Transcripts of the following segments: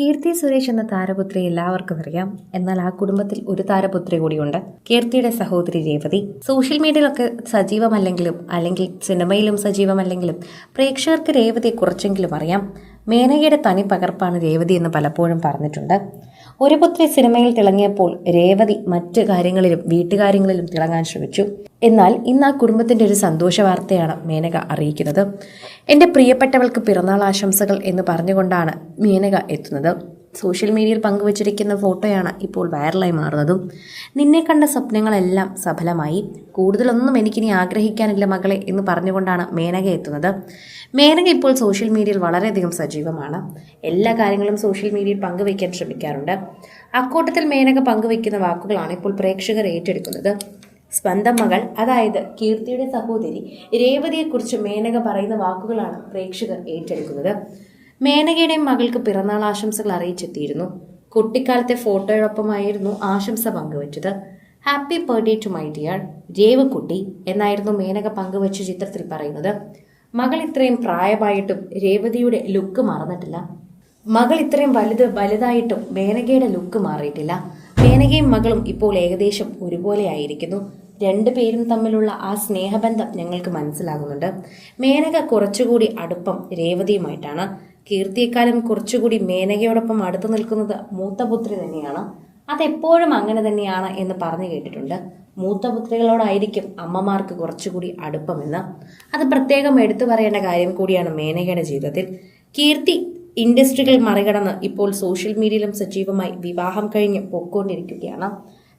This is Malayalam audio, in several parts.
കീർത്തി സുരേഷ് എന്ന താരപുത്രി എല്ലാവർക്കും അറിയാം. എന്നാൽ ആ കുടുംബത്തിൽ ഒരു താരപുത്രി കൂടിയുണ്ട്. കീർത്തിയുടെ സഹോദരി രേവതി. സോഷ്യൽ മീഡിയയിലൊക്കെ സജീവമല്ലെങ്കിലും അല്ലെങ്കിൽ സിനിമയിലും സജീവമല്ലെങ്കിലും പ്രേക്ഷകർക്ക് രേവതിയെ കുറച്ചെങ്കിലും അറിയാം. മേനകയുടെ തനി പകർപ്പാണ് രേവതി എന്ന് പലപ്പോഴും പറഞ്ഞിട്ടുണ്ട്. ഒരു പുത്രി സിനിമയിൽ തിളങ്ങിയപ്പോൾ രേവതി മറ്റു കാര്യങ്ങളിലും വീട്ടുകാര്യങ്ങളിലും തിളങ്ങാൻ ശ്രമിച്ചു. എന്നാൽ ഇന്ന് ആ കുടുംബത്തിന്റെ ഒരു സന്തോഷ വാർത്തയാണ് മേനക അറിയിക്കുന്നത്. എന്റെ പ്രിയപ്പെട്ടവൾക്ക് പിറന്നാൾ ആശംസകൾ എന്ന് പറഞ്ഞുകൊണ്ടാണ് മേനക എത്തുന്നത്. സോഷ്യൽ മീഡിയയിൽ പങ്കുവച്ചിരിക്കുന്ന ഫോട്ടോയാണ് ഇപ്പോൾ വൈറലായി മാറുന്നതും. നിന്നെ കണ്ട സ്വപ്നങ്ങളെല്ലാം സഫലമായി. കൂടുതലൊന്നും എനിക്കിനി ആഗ്രഹിക്കാനില്ല മകളെ എന്ന് പറഞ്ഞുകൊണ്ടാണ് മേനക എത്തുന്നത്. മേനക ഇപ്പോൾ സോഷ്യൽ മീഡിയയിൽ വളരെയധികം സജീവമാണ്. എല്ലാ കാര്യങ്ങളും സോഷ്യൽ മീഡിയയിൽ പങ്കുവയ്ക്കാൻ ശ്രമിക്കാറുണ്ട്. അക്കൂട്ടത്തിൽ മേനക പങ്കുവയ്ക്കുന്ന വാക്കുകളാണ് ഇപ്പോൾ പ്രേക്ഷകർ ഏറ്റെടുക്കുന്നത്. സ്വന്തം മകൾ അതായത് കീർത്തിയുടെ സഹോദരി രേവതിയെക്കുറിച്ച് മേനക പറയുന്ന വാക്കുകളാണ് പ്രേക്ഷകർ ഏറ്റെടുക്കുന്നത്. മേനകയുടെയും മകൾക്ക് പിറന്നാൾ ആശംസകൾ അറിയിച്ചെത്തിയിരുന്നു. കുട്ടിക്കാലത്തെ ഫോട്ടോയോടൊപ്പമായിരുന്നു ആശംസ പങ്കുവച്ചത്. Happy birthday to my dear രേവക്കുട്ടി എന്നായിരുന്നു മേനക പങ്കുവച്ച ചിത്രത്തിൽ പറയുന്നത്. മകൾ ഇത്രയും പ്രായമായിട്ടും രേവതിയുടെ ലുക്ക് മറന്നിട്ടില്ല. മകൾ ഇത്രയും വലുത് വലുതായിട്ടും മേനകയുടെ ലുക്ക് മാറിയിട്ടില്ല. മേനകയും മകളും ഇപ്പോൾ ഏകദേശം ഒരുപോലെ ആയിരിക്കുന്നു. രണ്ടുപേരും തമ്മിലുള്ള ആ സ്നേഹബന്ധം ഞങ്ങൾക്ക് മനസ്സിലാകുന്നുണ്ട്. മേനക കുറച്ചുകൂടി അടുപ്പം രേവതിയുമായിട്ടാണ്. കീർത്തിയെക്കാളും കുറച്ചുകൂടി മേനകയോടൊപ്പം അടുത്തു നിൽക്കുന്നത് മൂത്തപുത്രി തന്നെയാണ്. അതെപ്പോഴും അങ്ങനെ തന്നെയാണ് എന്ന് പറഞ്ഞു കേട്ടിട്ടുണ്ട്. മൂത്തപുത്രികളോടായിരിക്കും അമ്മമാർക്ക് കുറച്ചുകൂടി അടുപ്പമെന്ന്. അത് പ്രത്യേകം എടുത്തു പറയേണ്ട കാര്യം കൂടിയാണ് മേനകയുടെ ജീവിതത്തിൽ. കീർത്തി ഇൻഡസ്ട്രികൾ മറികടന്ന് ഇപ്പോൾ സോഷ്യൽ മീഡിയയിലും സജീവമായി വിവാഹം കഴിഞ്ഞ് പൊക്കോണ്ടിരിക്കുകയാണ്.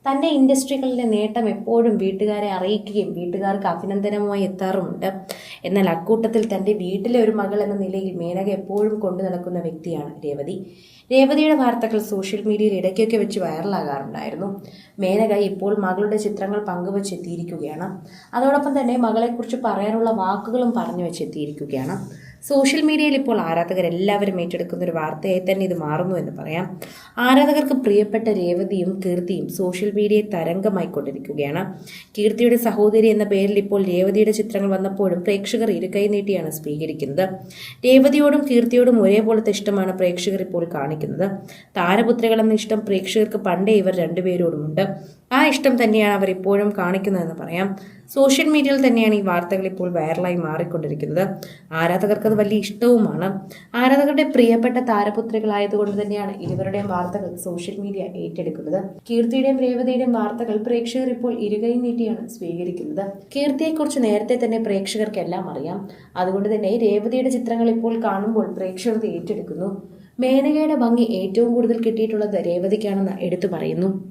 തന്റെ ഇൻഡസ്ട്രികളിലെ നേട്ടം എപ്പോഴും വീട്ടുകാരെ അറിയിക്കുകയും വീട്ടുകാർക്ക് അഭിനന്ദനമായി എത്താറുമുണ്ട്. എന്നാൽ അക്കൂട്ടത്തിൽ തന്റെ വീട്ടിലെ ഒരു മകൾ എന്ന നിലയിൽ മേനക എപ്പോഴും കൊണ്ടു നടക്കുന്ന വ്യക്തിയാണ് രേവതി. രേവതിയുടെ വാർത്തകൾ സോഷ്യൽ മീഡിയയിൽ ഇടയ്ക്കൊക്കെ വെച്ച് വൈറലാകാറുണ്ടായിരുന്നു. മേനക ഇപ്പോൾ മകളുടെ ചിത്രങ്ങൾ പങ്കുവച്ചെത്തിയിരിക്കുകയാണ് അതോടൊപ്പം തന്നെ മകളെക്കുറിച്ച് പറയാനുള്ള വാക്കുകളും പറഞ്ഞു വെച്ചെത്തിയിരിക്കുകയാണ് സോഷ്യൽ മീഡിയയിൽ ഇപ്പോൾ ആരാധകർ എല്ലാവരും ഏറ്റെടുക്കുന്ന ഒരു വാർത്തയായി തന്നെ ഇത് മാറുന്നു എന്ന് പറയാം. ആരാധകർക്ക് പ്രിയപ്പെട്ട രേവതിയും കീർത്തിയും സോഷ്യൽ മീഡിയയെ തരംഗമായിക്കൊണ്ടിരിക്കുകയാണ്. കീർത്തിയുടെ സഹോദരി എന്ന പേരിൽ ഇപ്പോൾ രേവതിയുടെ ചിത്രങ്ങൾ വന്നപ്പോഴും പ്രേക്ഷകർ ഇരുകൈ നീട്ടിയാണ് സ്വീകരിക്കുന്നത്. രേവതിയോടും കീർത്തിയോടും ഒരേപോലത്തെ ഇഷ്ടമാണ് പ്രേക്ഷകർ ഇപ്പോൾ കാണിക്കുന്നത്. താരപുത്രികൾ എന്ന ഇഷ്ടം പ്രേക്ഷകർക്ക് പണ്ടേ ഇവർ രണ്ടുപേരോടുമുണ്ട്. ആ ഇഷ്ടം തന്നെയാണ് അവർ ഇപ്പോഴും കാണിക്കുന്നതെന്ന് പറയാം. സോഷ്യൽ മീഡിയയിൽ തന്നെയാണ് ഈ വാർത്തകൾ ഇപ്പോൾ വൈറലായി മാറിക്കൊണ്ടിരിക്കുന്നത്. ആരാധകർക്ക് അത് വലിയ ഇഷ്ടവുമാണ്. ആരാധകരുടെ പ്രിയപ്പെട്ട താരപുത്രികളായതുകൊണ്ട് തന്നെയാണ് ഇരുവരുടെയും വാർത്തകൾ സോഷ്യൽ മീഡിയ ഏറ്റെടുക്കുന്നത്. കീർത്തിയുടെയും രേവതിയുടെയും വാർത്തകൾ പ്രേക്ഷകർ ഇപ്പോൾ ഇരുകൈ നീട്ടിയാണ് സ്വീകരിക്കുന്നത്. കീർത്തിയെക്കുറിച്ച് നേരത്തെ തന്നെ പ്രേക്ഷകർക്കെല്ലാം അറിയാം. അതുകൊണ്ട് തന്നെ രേവതിയുടെ ചിത്രങ്ങൾ ഇപ്പോൾ കാണുമ്പോൾ പ്രേക്ഷകർ ഏറ്റെടുക്കുന്നു. മേനകയുടെ ഭംഗി ഏറ്റവും കൂടുതൽ കിട്ടിയിട്ടുള്ളത് രേവതിക്കാണെന്ന് എടുത്തു പറയുന്നു.